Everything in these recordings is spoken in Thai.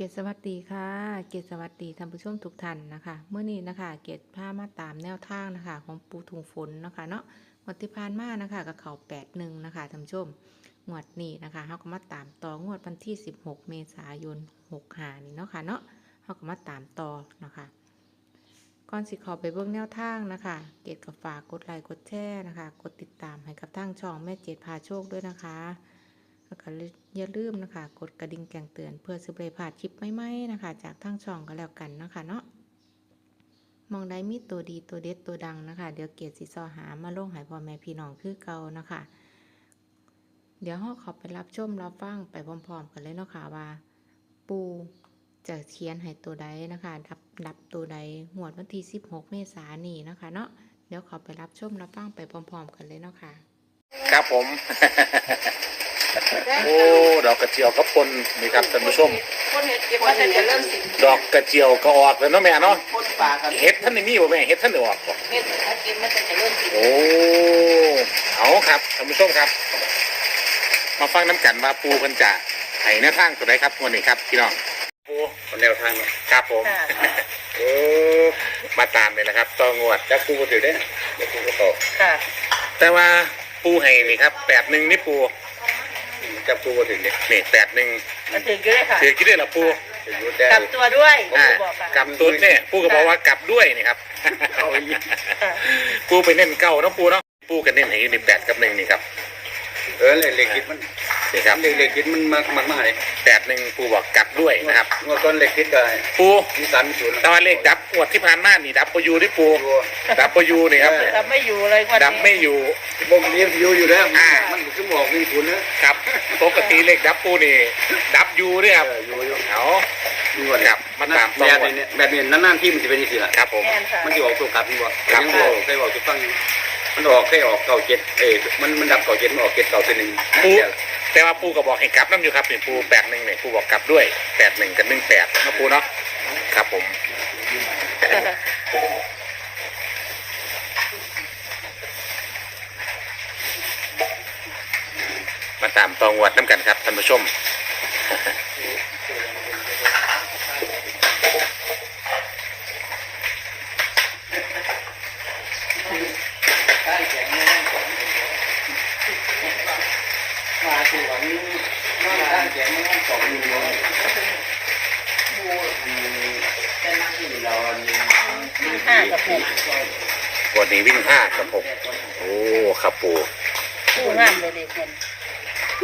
เกศสวัสดีค่ะ เกศสวัสดีท่านผู้ชมทุกท่านนะคะเมื่อนี้นะคะ เกศพามาตามแนวทางนะคะ ของปูถุงฝนนะคะเนาะงวดที่ผ่านมานะคะกับเขาแปดหนึ่งนะคะท่านผู้ชมงวดนี้นะคะเขาก็มาตามต่องวดวันที่ 16 เมษายน6หานี่เนาะค่ะเนาะเขาก็มาตามต่อนะคะก่อนสิขอไปเบิ่งแนวทางนะคะ เกศก็ฝากกดไลค์กดแชร์นะคะ กดติดตามให้กับทางช่องแม่เจดพาโชคด้วยนะคะ แล้วก็อย่าลืมนะคะ กดกระดิ่งแจ้งเตือนเพื่อสิบเลยพลาดคลิปใหม่ๆนะคะ จากทางช่องก็แล้วกันนะคะเนาะมองได้มีตัวดีตัวเด็ดตัวดังนะคะ เดี๋ยวเกียรติสิซอหามาลงหายพ่อแม่พี่น้องคือเก่านะคะ เดี๋ยวเราเขอไปรับชมรับฟังไปพร้อมๆกันเลยเนาะค่ะว่า ปูจะเขียนให้ตัวใดนะคะ ดับดับตัวใดหวดวันที่16 เมษายนนี้นะคะ เนาะเดี๋ยวเขอไปรับชมรับฟังไปพร้อมๆกันเลยเนาะค่ะ ครับผม โอ้ดอกกระเจียวกับปนนี่ครับท่านผู้ชม คนเห็ดเก็บว่าจะเริ่มสิดอกกระเจียวก็ออกแล้วเนาะแม่เนาะคนป่ากันเฮ็ดท่านนี่มีบ่แม่เฮ็ดท่านได้ออกบ่เห็ดถ้ากินมันจะเริ่มสิโอ้เอาครับท่านผู้ชมครับ มาฟังน้ำกันว่าปูเพิ่นจะให้แนวทางตัวใดครับวันนี้ครับพี่น้องปูแนวทางครับผมโอ้มาตามเลยนะครับต่องวด จับปูก็ถือได้จับปูก็ตกค่ะแต่ว่าปูให้นี่ครับแปดหนึ่งนี่ปู จับปูก็ถึงเนี่ยนี่แปดหนึ่งมันถึงก็ได้ค่ะถือกี่ได้ละปูกลับตัวด้วยอ่าบอกค่ะกลับตัวเนี่ยปูก็บอกว่ากลับด้วยนี่ครับค่ะปูไปเน้นเก้าเนาะปูเนาะปูกันเน้นให้อยู่ในแปดกับหนึ่งนี่ครับเออเหล็กคิดมันนี่ครับเหล็กเหล็กคิดมันมากมากมากเลยแปดหนึ่งปูบอกกลับด้วยนะครับเมื่อก่อนเหล็กคิดได้ปูมีสารมีศูนย์แตว่าเลขดับงวดที่ผ่านมานี่ดับปยูที่ปูดับปยูนี่ครับดับไม่อยู่เลยวันดับไม่อยู่บ่มเลี้ยงอยู่อยู่แล้วอ่า มันขึ้นบอกหนึ่งศูนย์นะครับปกติเลขดับปูนี่ ดับอยูเนี่ยครับเอออยู่อยู่เอาอยู่ก่อนครับมันตามต่แบบนี้นี่ยแบบนี้นานๆที่มันจะเป็นอย่างนี้แหละครับผมแน่นค่ะ มันจะออกตัวกลับนี่บ่ครับยังบอกเคยบอกจะฟังอยู่มันออกแค่ออกเก่าเจ็ดเอ้ยมันมันดับเก่าเจ็ดมันออกเจ็ดเก่าตัวหนึ่งปูแต่ว่าปูก็บอกให้กลับน้ำอยู่ครับนี่ปูแปดหนึ่งเนี่ยปูบอกกลับด้วยแปดหนึ่งกับหนึ่งแปดนะปูเนาะครับผม มา ตามตองวัดน้ำกันครับท่านผู้ชมมาถึงวันนี้มาด้านแข็งมันสองอยู่เลยห้ากับหกวันนี้วิ่งห้ากับหกโอ้ ครับปู คู่งามเลยเด็กคน ฝ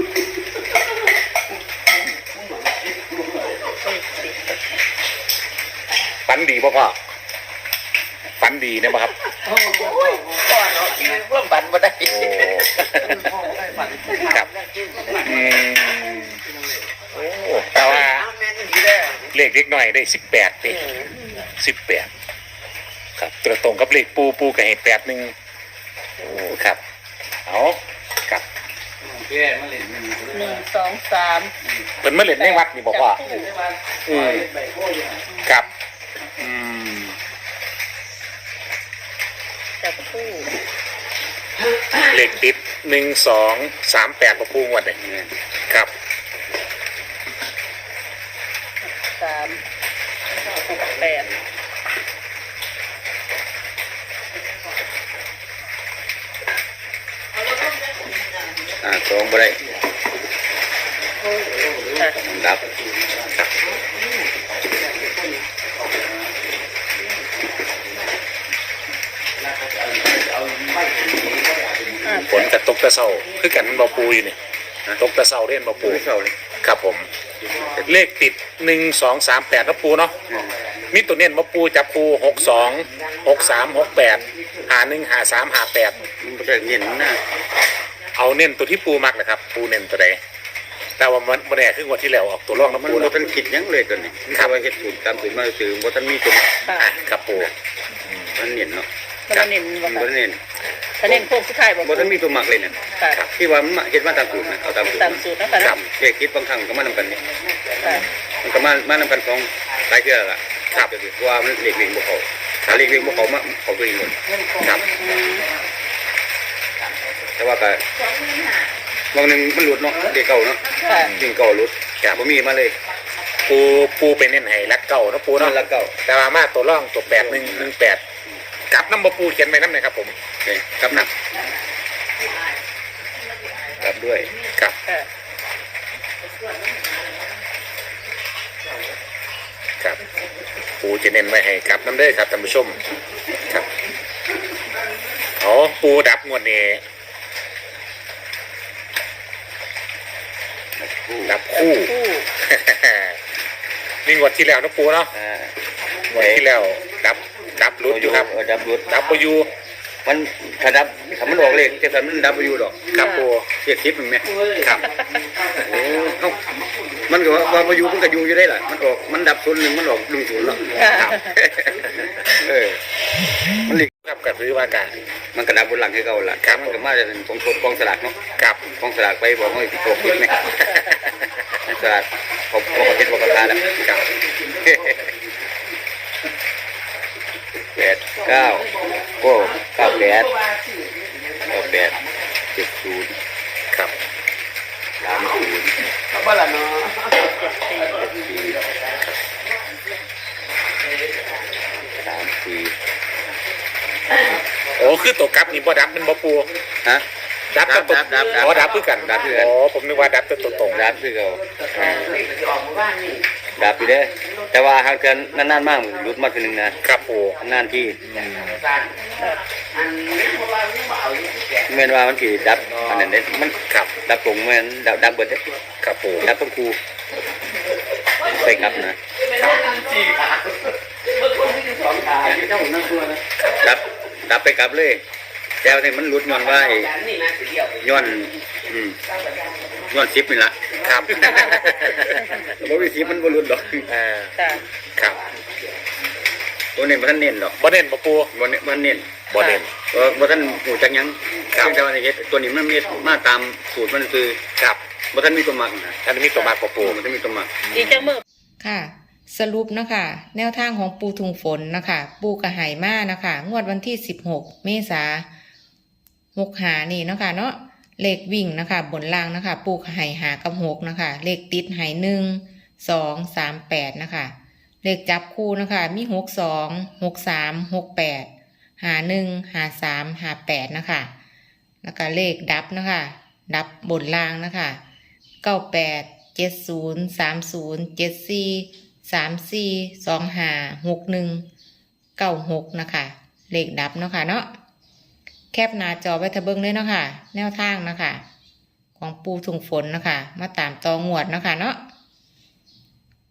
ันดีป่ะพ่อฝันดีเนี่ยป่ะครับโอ้ยก่อนเนาะยืนร่วมบันมาได้โอ้ครับอืมโอ้แต่ว่าเลขเล็กหน่อยได้สิบแปดปีสิบแปดครับตรงตรงกับเลขปูปูกับเหตุแปดหนึ่งโอ้ครับเอาครับ แก่มาเล่นมันหนึ่งสองสามเป็นมะเร็งในวัดนี่บอกว่าอืมครับ อืมจับคู่เลขติดหนึ่งสองสามแปดประปูงวดเลยครับสามหกแปด สองบ่ได้ค่ะดับห้าฝนกับตกตะเศร้าคือกันบอปูอยู่นี่ตกตะเศร้าเรียนบอปูไม่เข้าเลยครับผม เลขติดหนึ่งสองสามแปดนะปูเนาะมีตัวเน้นบอปูจับปูหกสองหกสามหกแปดหาหนึ่งหาสามหาแปดมันก็เห็นนะ เอาเน้นตัวที่ปูมักนะครับ ปูเน้นตัวใดแต่ว่ามันมันแน่คืองวดที่แล้วออกตัวร่องนะมันปูบ่เนาะทันคิดหยังเลยตัวนี้มีแต่ว่าเฮ็ดสูตรตามสูตรมาซื้อบ่ทันมีตัวค่ะอะครับปูมันเน้นเนาะมันเน้นมับ่นค่ะบ่เน้นถ้าเน้นโค้งสุดท้ายบ่บ่ทันมีตัวมักเลยเนี่ยค่ะที่ว่ามันมาเฮ็ดมาตามสูตรนะเอาตามสูตรตามสูตรนะคะครับเลขคิดบางครั้งก็มานำกันนี่ค่ะมันก็มามานำกันสองหลายเทื่อละครับก็คือว่ามันเลขเล็กบ่เข้าถ้าเลขเล็กบ่เข้ามาเข้าตัวเองหมดครับอืม แต่ว่าก็บางหนึงมันหลุดเนาะเลขเก่าเนาะค่ะจริงเก่าหลุดบ่มีมาเลยปูปูเป็นเน้นให้รักเก่าเนาะปูนั่เนาะนละเก้าแต่ว่ามาตัวร่องตัวแปดหนึ่งหนึ่งแปดกลับน้ำบปูเขียนไว้น้ำหน่อยครับผมโอเคครับนะกลับด้วยครับค่ะครับ ปูจะเน้นไว้ให้กลับน้ำเด้อครับท่านผู้ชมครับอ๋อปูดับงวดนี้ คู่ดับคู่คู่ นี่งวดที่แล้วนะปูเนาะอ่างวดที่แล้วดับดับรุดอยู่ครับ เออดับรุดดับปูอยู่มันถ้าดับถ้ามันออกเลขจะทำมันดับอยู่ดอกครับปูเรียกทิพย์มันไหมครับโอ้เอ้ามันก็ว่าว่าบ่อยู่มันก็อยู่อยู่ได้ล่ะมันออกมันดับศูนย์หนึ่งมันออกหนึ่งศูนย์แล้วครับเออมันหลีก ครับก็คือว่าการ มันกระดับบนหลังให้เขาล่ะครับมันก็มาจากกองกองสลากเนาะครับกองสลากไปบอกว่าสิบหกคิดไหมสลากเขาเขาก็เป็นบอกราคาแล้วครับแปดเก้าโอ้เก้าแปดเก้าแปดเจ็ดศูนย์ครับสามศูนย์สี่สามสี่ โอ้คือตัวกลับนี่บ่ดับมันบ่ปูฮะดับดับตัวดับดับดับอ๋อดับคือกันดับคือกัน อ๋อผมนึกว่าดับตัวตรงๆดับคือเขาดับอยู่เด้อแต่ว่าหากเกินนานๆมากหลุดมาทีหนึ่งนะครับปูนานที่เมื่อว่ามันถีดับอันนั้นเด้มันครับดับตรงเหมือนดับดับเบิดเด้ครับปูดับต้องครูไปกลับนะดับดับ ไปกลับเลย แต่ว่านี่มันหลุดย้อนว่าไอ้ย้อนอืมย้อนซิปนี่ละครับ บ่มีซิปมันบ่หลุดดอกเออค่ะครับตัวนี้บ่ทันเน้นดอกบ่เน้นบ่ปูบ่เน้นบ่ทันเน้นบ่เน้นเพราะบ่ทันหูจักหยังครับเพียงแต่ว่าในเฮ็ดตัวนี้มันมีมาตามสูตรมันคือครับบ่ทันมีตัวมักนะอันนี้มีตัวมากกว่าปูบ่ทันมีตัวมักอีกจังมือค่ะ สรุปนะคะแนวทางของปูทุงฝนนะคะปูกระหายมานะคะงวดวันที่ 16 เมษาหกหานี่นะคะเนาะเลขวิ่งนะคะบนล่างนะคะ ปูกระหายหากับหกนะคะเลขติดหายหนึ่งสองสามแปดนะคะเลขจับคู่นะคะมีหกสองหกสามหกแปดหาหนึ่งหาสามหาแปดนะคะแล้วก็เลขดับนะคะดับบนล่างนะคะเก้าแปดเจ็ดศูนย์สามศูนย์เจ็ดสี่ สามสี่สองห้าหกหนึ่งเก้าหกนะคะเลขดับเนาะค่ะเนาะแคปหน้าจอไว้ทะเบิงเลยเนาะค่ะ แนวทางนะคะ ของปูถุงฝนนะคะ มาตามตองวดนะคะเนาะ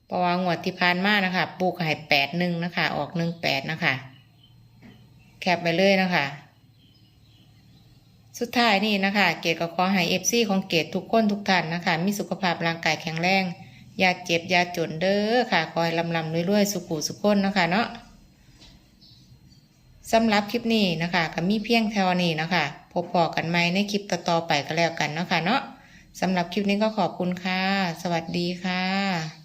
เพราะว่างวดที่ผ่านมานะคะ ปูก็ให้แปดหนึ่งนะคะ ออกหนึ่งแปดนะคะ แคปไปเลยนะคะ สุดท้ายนี่นะคะ เกดก็ขอให้เอฟซีของเกดทุกคนทุกท่านนะคะ มีสุขภาพร่างกายแข็งแรง อย่าเจ็บอย่าจนเด้อค่ะ คอยลำลำรวยๆสุขุสุขคนนะคะเนาะสำหรับคลิปนี้นะคะก็มีเพียงเท่านี้นะคะ พบพอกันไหมในคลิปต่อๆไปก็แล้วกันนะคะเนาะสำหรับคลิปนี้ก็ขอบคุณค่ะ สวัสดีค่ะ